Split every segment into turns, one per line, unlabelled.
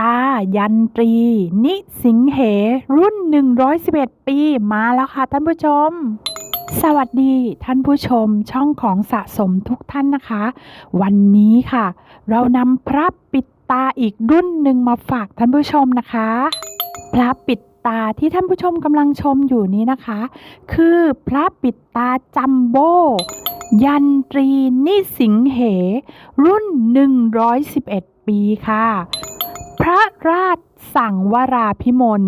ตายันตรี นิสิงเห รุ่น 111 ปีมาแล้วค่ะท่านผู้ชม สวัสดีท่านผู้ชมช่องของสะสมทุกท่านนะคะ วันนี้ค่ะ เรานำพระปิดตาอีกรุ่นหนึ่งมาฝากท่านผู้ชมนะคะ พระปิดตาที่ท่านผู้ชมกำลังชมอยู่นี้นะคะ คือพระปิดตาจัมโบ้ยันตรีนิสิงเห รุ่น 111 ปีค่ะ พระราชสั่งวราพิมล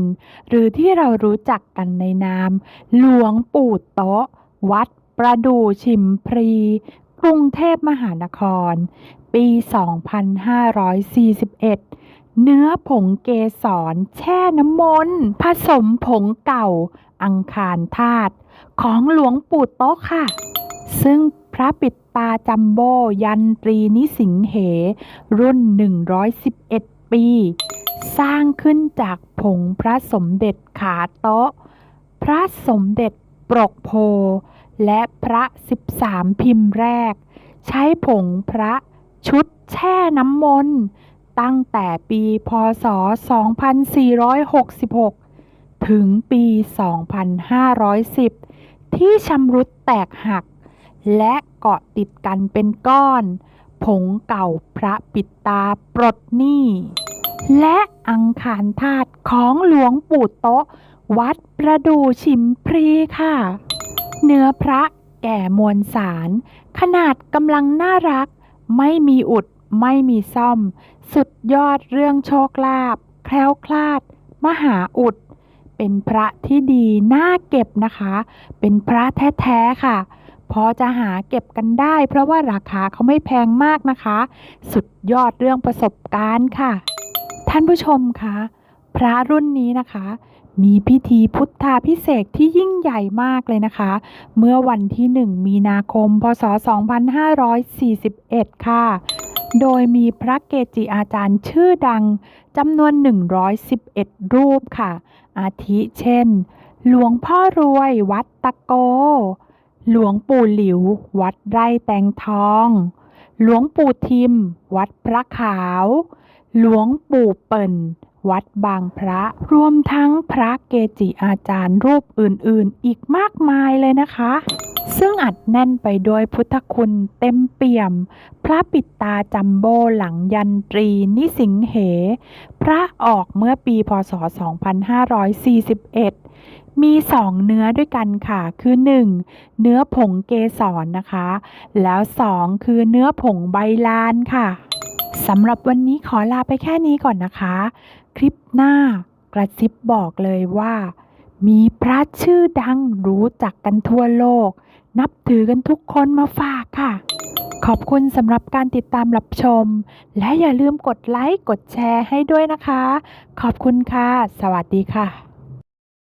หรือที่เรารู้จักกันในนาม หลวงปู่โต๊ะ วัดประดู่ชิมพรี กรุงเทพมหานคร ปี 2541 เนื้อผงเกสรแช่น้ำมนต์ผสมผงเก่า อังคารธาตุของหลวงปู่โต๊ะค่ะ ซึ่งพระปิดตาจัมโบยันตรีนิสิงเห รุ่น 111 ปี สร้างขึ้นจากผงพระสมเด็จขาโต๊ะ พระสมเด็จปรกโพ และพระ13พิมพ์แรก ใช้ผงพระชุดแช่น้ำมนต์ตั้งแต่ปีพศ 2466 ถึงปี 2510 ที่ชำรุดแตกหัก และเกาะติดกันเป็นก้อน ผงเก่าพระปิดตาปลดหนี้และอังคารธาตุของหลวงปู่โต๊ะวัดประดู่ชิมพรีค่ะ เนื้อพระแก่มวลสาร ขนาดกำลังน่ารัก ไม่มีอุดไม่มีซ่อม สุดยอดเรื่องโชคลาภแคล้วคลาด มหาอุด เป็นพระที่ดีน่าเก็บนะคะ เป็นพระแท้ๆค่ะ พอจะหาเก็บกันได้ เพราะว่าราคาเขาไม่แพงมากนะคะ สุดยอดเรื่องประสบการณ์ค่ะ ท่านผู้ชมคะพระรุ่นนี้นะคะ มีพิธีพุทธาพิเศษที่ยิ่งใหญ่มากเลยนะคะ เมื่อวันที่ 1 มีนาคม พศ 2541 ค่ะ โดยมีพระเกจิอาจารย์ชื่อดัง จำนวน 111 รูปค่ะ อาทิเช่น หลวงพ่อรวยวัดตะโก หลวงปู่หลิว วัดไร่แตงทอง หลวงปู่ทิม วัดพระขาว หลวงปู่เปิ่น วัดบางพระ รวมทั้งพระเกจิอาจารย์รูปอื่นๆ อีกมากมายเลยนะคะ ซึ่งอัดแน่นไปด้วยพุทธคุณเต็มเปี่ยม พระปิดตาจัมโบหลังยันตรี นิสิงเห พระออกเมื่อปีพศ 2541 มีสองเนื้อด้วยกันค่ะ คือ 1. เนื้อผงเกสรนะคะ แล้ว 2 คือเนื้อผงใบลานค่ะสำหรับวันนี้ขอลาไปแค่นี้ก่อนนะคะ คลิปหน้ากระซิบบอกเลยว่า มีพระชื่อดังรู้จักกันทั่วโลก นับถือกันทุกคนมาฝากค่ะ ขอบคุณสำหรับการติดตามรับชม และอย่าลืมกดไลค์ กดแชร์ให้ด้วยนะคะ ขอบคุณค่ะ สวัสดีค่ะ